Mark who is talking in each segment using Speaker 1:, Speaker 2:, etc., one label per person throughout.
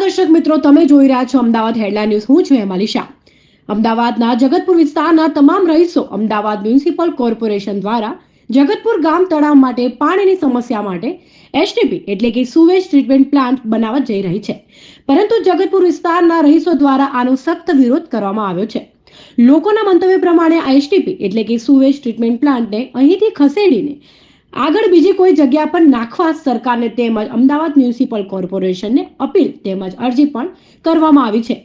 Speaker 1: દર્શક મિત્રો, તમે જોઈ રહ્યા છો અમદાવાદ હેડલાઇન ન્યૂઝ. હું છું હેમાલી શાહ. અમદાવાદના જગતપુર વિસ્તારના તમામ રહીશો અમદાવાદ મ્યુનિસિપલ કોર્પોરેશન દ્વારા જગતપુર ગામ તળાવ માટે પાણીની સમસ્યા માટે એસટીપી એટલે કે સુવેજ ટ્રીટમેન્ટ પ્લાન્ટ બનાવવા જઈ રહી છે. પરંતુ જગતપુર વિસ્તારના રહીશો દ્વારા આનો સખ્ત વિરોધ કરવામાં આવ્યો છે. લોકોના મંતવ્ય પ્રમાણે આ એસટીપી એટલે કે સુવેજ ટ્રીટમેન્ટ પ્લાન્ટને અહીંથી ખસેડીને આગળ બીજી કોઈ જગ્યા પર નાખવા સરકારને તેમજ અમદાવાદ મ્યુનિસિપલ કોર્પોરેશનને અપીલ તેમજ અરજી પણ કરવામાં આવી છે.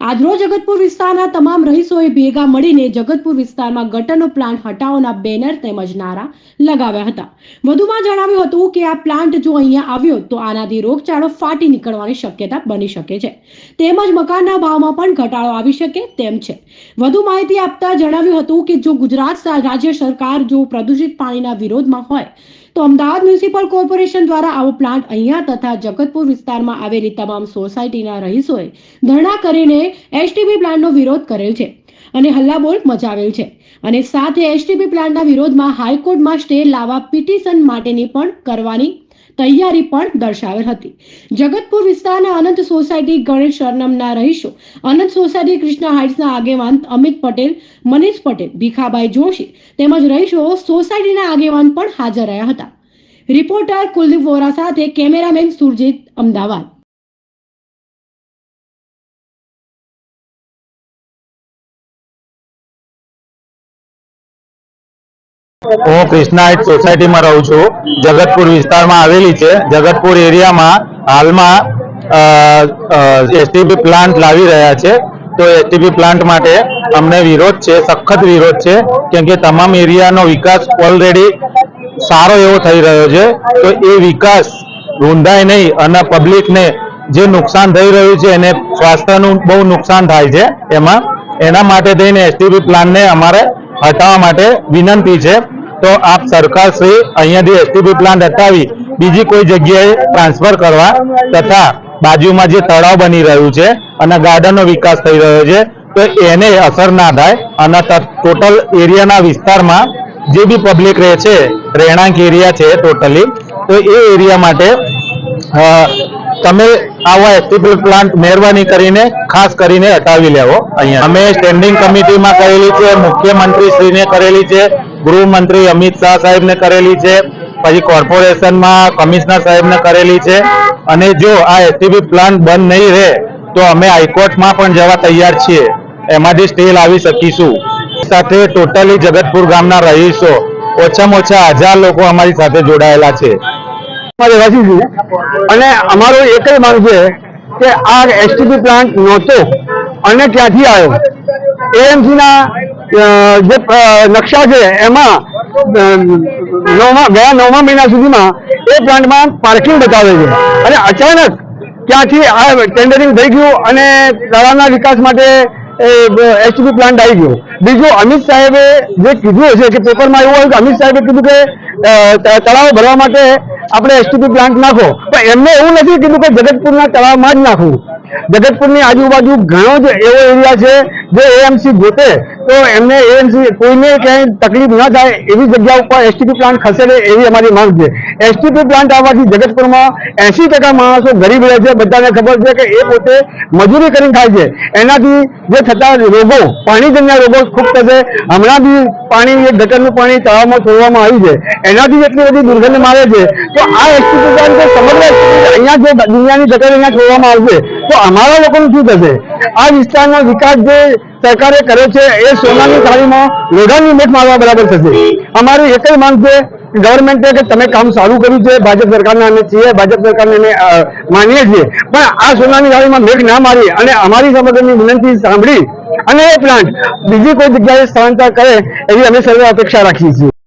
Speaker 1: આજરોજ જગતપુર વિસ્તારના તમામ રહીશોએ ભેગા મળીને જગતપુર વિસ્તારમાં ગટરનો પ્લાન્ટ હટાવવાના બેનર તેમજ નારા લગાવ્યા હતા. વધુમાં જણાવ્યું હતું કે આ પ્લાન્ટ જો અહીંયા આવ્યો તો આનાથી રોગચાળો ફાટી નીકળવાની શક્યતા બની શકે છે. તેમજ મકાનના ભાવમાં પણ ઘટાડો આવી શકે તેમ છે. વધુ માહિતી આપતા જણાવ્યું હતું કે જો ગુજરાત રાજ્ય સરકાર જો પ્રદૂષિત પાણીના વિરોધમાં હોય તો અમદાવાદ મ્યુનિસિપલ કોર્પોરેશન દ્વારા આવો પ્લાન્ટ અહીંયા તથા જગતપુર વિસ્તારમાં આવેલી તમામ સોસાયટીના રહીશોએ ધરણા કરીને એસટીબી પ્લાન્ટનો વિરોધ કરેલ છે. અને હલ્લાબોલ મચાવેલ છે. અને સાથે એસટીપી પ્લાન્ટના વિરોધમાં હાઈકોર્ટમાં સ્ટે લાવવા પિટિશન માટેની પણ કરવાની તૈયારી પણ દર્શાવેલ હતી. જગતપુર વિસ્તારના અનંત સોસાયટી ગણેશ શરણમના રહીશો, અનંત સોસાયટી કૃષ્ણા હાઇટ્સના આગેવાન અમિત પટેલ, મનીષ પટેલ, ભીખાભાઈ જોશી તેમજ રહીશો સોસાયટીના આગેવાન પણ હાજર રહ્યા હતા. રિપોર્ટર કુલદીપ વોરા સાથે કેમેરામેન સુરજીત અમદાવાદ.
Speaker 2: હું કૃષ્ણાઇટ સોસાયટીમાં રહું છું. જગતપુર વિસ્તારમાં આવેલી છે. જગતપુર એરિયામાં હાલમાં એસટીપી પ્લાન્ટ લાવી રહ્યા છે. તો એસટીપી પ્લાન્ટ માટે અમને વિરોધ છે, સખત વિરોધ છે, કેમ કે તમામ એરિયાનો વિકાસ ઓલરેડી સારો એવો થઈ રહ્યો છે. તો એ વિકાસ રૂંધાય નહીં અને પબ્લિકને જે નુકસાન થઈ રહ્યું છે, એને સ્વાસ્થ્યનું બહુ નુકસાન થાય છે. એમાં, એના માટે થઈને એસટીપી પ્લાનને અમારે હટાવવા માટે વિનંતી છે. તો આપ સરકાર શ્રી અહીંયાથી એસટીપી પ્લાન્ટ હટાવી, બીજી કોઈ જગ્યાએ ટ્રાન્સફર કરવા તથા બાજુમાં જે તળાવ બની રહ્યું છે અને ગાર્ડનનો વિકાસ થઈ રહ્યો છે, તો એને અસર ના થાય અને ટોટલ એરિયાના વિસ્તારમાં જે બી પબ્લિક રહે છે, રહેણાંક એરિયા છે ટોટલી તો એ એરિયા માટે તમે આવા એક્ટિવ પ્લાન્ટ મહેરબાની કરીને ખાસ કરીને હટાવી લેવો. અહીંયા. અમે સ્ટેન્ડિંગ કમિટીમાં કરેલી છે મુખ્યમંત્રી શ્રીને કરેલી છે ગૃહમંત્રી અમિત શાહ સાહેબને કરેલી છે પછી કોર્પોરેશનમાં કમિશનર સાહેબને કરેલી છે. અને જો આ એસટીબી પ્લાન્ટ બંધ નહીં રહે તો અમે હાઈકોર્ટમાં પણ જવા તૈયાર છીએ. એમાંથી સ્ટે લાવી શકીશું. સાથે ટોટલી જગતપુર ગામના રહીશો ઓછામાં ઓછા હજાર લોકો અમારી સાથે જોડાયેલા છે.
Speaker 3: રહેવાસી છું અને અમારો એક જ માંગ છે કે આ એસટીપી પ્લાન્ટ નહોતો અને ક્યાંથી આવ્યો? એએમસીના જે નકશા છે, એમાં નવમા, ગયા નવમા મહિના સુધીમાં એ પ્લાન્ટમાં પાર્કિંગ બતાવે છે. અને અચાનક ક્યાંથી આ ટેન્ડરિંગ થઈ ગયું અને તળાવના વિકાસ માટે એસટીપી પ્લાન્ટ આવી ગયો. બીજું અમિત સાહેબે જે કીધું હશે કે પેપરમાં એવું આવ્યું કે અમિત સાહેબે કીધું કે તળાવ ભરવા માટે આપણે એસટીપી પ્લાન્ટ નાખો. પણ એમને એવું નથી કીધું કે જગતપુરના તળાવમાં જ નાખવું. જગતપુરની આજુબાજુ ઘણો જ એવો એરિયા છે જે એએમસી ગોતે તો એમને એએમસી કોઈને ક્યાંય તકલીફ ન થાય એવી જગ્યા ઉપર એસટીપી પ્લાન્ટ ખસેડે એવી અમારી માંગ છે. એસટીપી પ્લાન્ટ આવવાથી જગતપુરમાં એસી ટકા માણસો ગરીબ રહે છે. બધાને ખબર છે કે એ પોતે મજૂરી કરીને ખાય છે. એનાથી જે થતા રોગો, પાણીજન્ય રોગો ખૂબ થશે. હમણાં બી પાણી એ ગટરનું પાણી તળાવમાં છોડવામાં આવ્યું છે. એનાથી એટલી બધી દુર્ગંધ મારે છે. તો આ એસટીપી પ્લાન્ટ સમગ્ર અહીંયા જે દુનિયાની ગટર અહીંયા છોડવામાં આવશે, તો અમારા લોકોનું શું થશે? આ વિસ્તારનો વિકાસ જે સરકારે કર્યો છે એ સોનાની થાળીમાં લોઢાની મેટ મારવા બરાબર થશે. અમારી એક જ માંગ છે ગવર્મેન્ટે કે તમે કામ સારું કર્યું છે, ભાજપ સરકારના અમે છીએ, ભાજપ સરકારને અમે માનીએ છીએ. પણ આ સોનાની થાળીમાં મેઘ ના મારી અને અમારી સમગ્રની વિનંતી સાંભળી અને એ પ્લાન્ટ બીજી કોઈ જગ્યાએ સ્થળાંતર કરે એવી અમે સર્વે અપેક્ષા રાખીએ છીએ.